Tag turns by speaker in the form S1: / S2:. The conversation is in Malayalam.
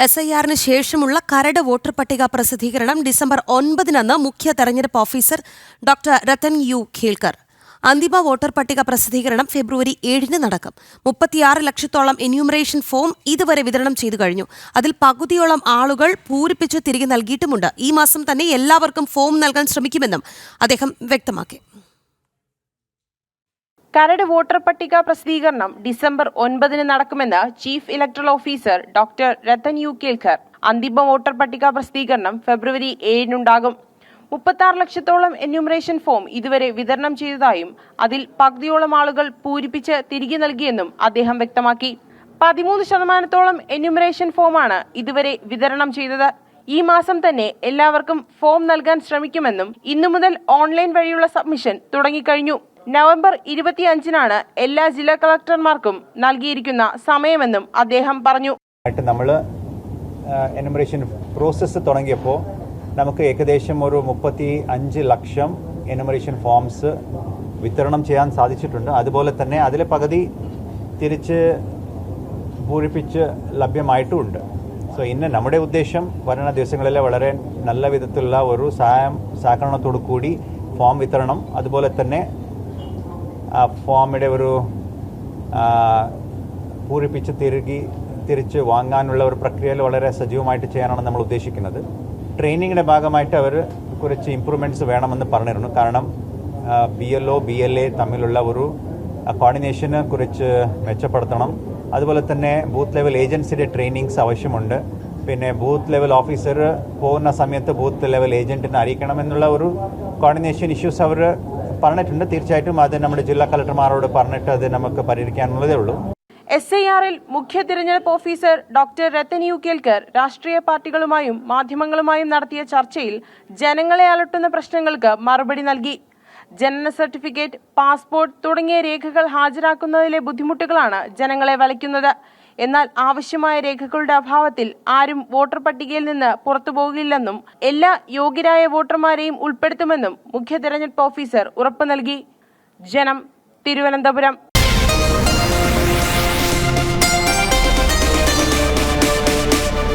S1: എസ് ഐ ആറിന് ശേഷമുള്ള കരട് വോട്ടർ പട്ടിക പ്രസിദ്ധീകരണം ഡിസംബർ ഒൻപതിനെന്ന് മുഖ്യ തെരഞ്ഞെടുപ്പ് officer doctor Rathan U Kelkar. അന്തിമ വോട്ടർ പട്ടിക പ്രസിദ്ധീകരണം ഫെബ്രുവരി ഏഴിന് നടക്കും. മുപ്പത്തിയാറ് ലക്ഷത്തോളം എന്യൂമറേഷൻ ഫോം ഇതുവരെ വിതരണം ചെയ്തു കഴിഞ്ഞു. അതിൽ പകുതിയോളം ആളുകൾ പൂരിപ്പിച്ച് തിരികെ നൽകിയിട്ടുമുണ്ട്. ഈ മാസം തന്നെ എല്ലാവർക്കും ഫോം നൽകാൻ ശ്രമിക്കുമെന്നും അദ്ദേഹം വ്യക്തമാക്കി.
S2: കരട് വോട്ടർ പട്ടിക പ്രസിദ്ധീകരണം ഡിസംബർ ഒൻപതിന് നടക്കുമെന്ന് chief electoral officer doctor Rathan U Kelkar. അന്തിമ വോട്ടർ പട്ടിക പ്രസിദ്ധീകരണം ഫെബ്രുവരി ഏഴിനുണ്ടാകും. മുപ്പത്താറ് ലക്ഷത്തോളം എന്യൂമറേഷൻ ഫോം ഇതുവരെ വിതരണം ചെയ്തതായും അതിൽ പകുതിയോളം ആളുകൾ പൂരിപ്പിച്ച് തിരികെ നൽകിയെന്നും അദ്ദേഹം വ്യക്തമാക്കി. പതിമൂന്ന് ശതമാനത്തോളം എന്യൂമറേഷൻ ഫോമാണ് ഇതുവരെ വിതരണം ചെയ്തത്. ഈ മാസം തന്നെ എല്ലാവർക്കും ഫോം നൽകാൻ ശ്രമിക്കുമെന്നും ഇന്നു മുതൽ ഓൺലൈൻ വഴിയുള്ള സബ്മിഷൻ തുടങ്ങിക്കഴിഞ്ഞു. നവംബർ ഇരുപത്തിയഞ്ചിനാണ് എല്ലാ ജില്ലാ കളക്ടർമാർക്കും നൽകിയിരിക്കുന്ന സമയമെന്നും അദ്ദേഹം പറഞ്ഞു.
S3: നമ്മൾ എനുമറേഷൻ പ്രോസസ്സ് തുടങ്ങിയപ്പോൾ നമുക്ക് ഏകദേശം ഒരു മുപ്പത്തി അഞ്ച് ലക്ഷം എനുമറേഷൻ ഫോംസ് വിതരണം ചെയ്യാൻ സാധിച്ചിട്ടുണ്ട്. അതുപോലെ തന്നെ അതിലെ പകുതി തിരിച്ച് പൂരിപ്പിച്ച് ലഭ്യമായിട്ടുമുണ്ട്. സോ ഇന്ന് നമ്മുടെ ഉദ്ദേശം വരുന്ന ദിവസങ്ങളിൽ വളരെ നല്ല വിധത്തിലുള്ള ഒരു സഹായം സഹകരണത്തോടു കൂടി ഫോം വിതരണം അതുപോലെ തന്നെ ആ ഫോമിന്റെ ഒരു പൂരിപ്പിച്ച് തിരുകി തിരിച്ച് വാങ്ങാനുള്ള ഒരു പ്രക്രിയയിൽ വളരെ സജീവമായിട്ട് ചെയ്യാനാണ് നമ്മൾ ഉദ്ദേശിക്കുന്നത്. ട്രെയിനിങ്ങിന്റെ ഭാഗമായിട്ട് അവർ കുറച്ച് ഇമ്പ്രൂവ്മെന്റ്സ് വേണമെന്ന് പറഞ്ഞിരുന്നു. കാരണം B L O B L A തമ്മിലുള്ള ഒരു കോർഡിനേഷന് കുറിച്ച് മെച്ചപ്പെടുത്തണം. അതുപോലെ തന്നെ ബൂത്ത് ലെവൽ ഏജൻസിയുടെ ട്രെയിനിങ്സ് ആവശ്യമുണ്ട്. പിന്നെ ബൂത്ത് ലെവൽ ഓഫീസർ പോകുന്ന സമയത്ത് ബൂത്ത് ലെവൽ ഏജന്റിനെ അറിയിക്കണം എന്നുള്ള ഒരു കോർഡിനേഷൻ ഇഷ്യൂസ് അവർ പറഞ്ഞിട്ടുണ്ട്. തീർച്ചയായിട്ടും അത് നമ്മുടെ ജില്ലാ കളക്ടർമാരോട് പറഞ്ഞിട്ട് അത് നമുക്ക് പരിഹരിക്കാനുള്ളതേ ഉള്ളൂ.
S2: എസ് ഐ ആറിൽ മുഖ്യ തിരഞ്ഞെടുപ്പ് officer doctor Rathan U Kelkar രാഷ്ട്രീയ പാർട്ടികളുമായും മാധ്യമങ്ങളുമായും നടത്തിയ ചർച്ചയിൽ ജനങ്ങളെ അലട്ടുന്ന പ്രശ്നങ്ങൾക്ക് മറുപടി നൽകി. ജനന സർട്ടിഫിക്കറ്റ് പാസ്പോർട്ട് തുടങ്ങിയ രേഖകൾ ഹാജരാക്കുന്നതിലെ ബുദ്ധിമുട്ടുകളാണ് ജനങ്ങളെ വലയ്ക്കുന്നത്. എന്നാൽ ആവശ്യമായ രേഖകളുടെ അഭാവത്തിൽ ആരും വോട്ടർ പട്ടികയിൽ നിന്ന് പുറത്തു പോകില്ലെന്നും എല്ലാ യോഗ്യരായ വോട്ടർമാരെയും ഉൾപ്പെടുത്തുമെന്നും മുഖ്യ തെരഞ്ഞെടുപ്പ് ഓഫീസർ ഉറപ്പു നൽകി. ജനം തിരുവനന്തപുരം.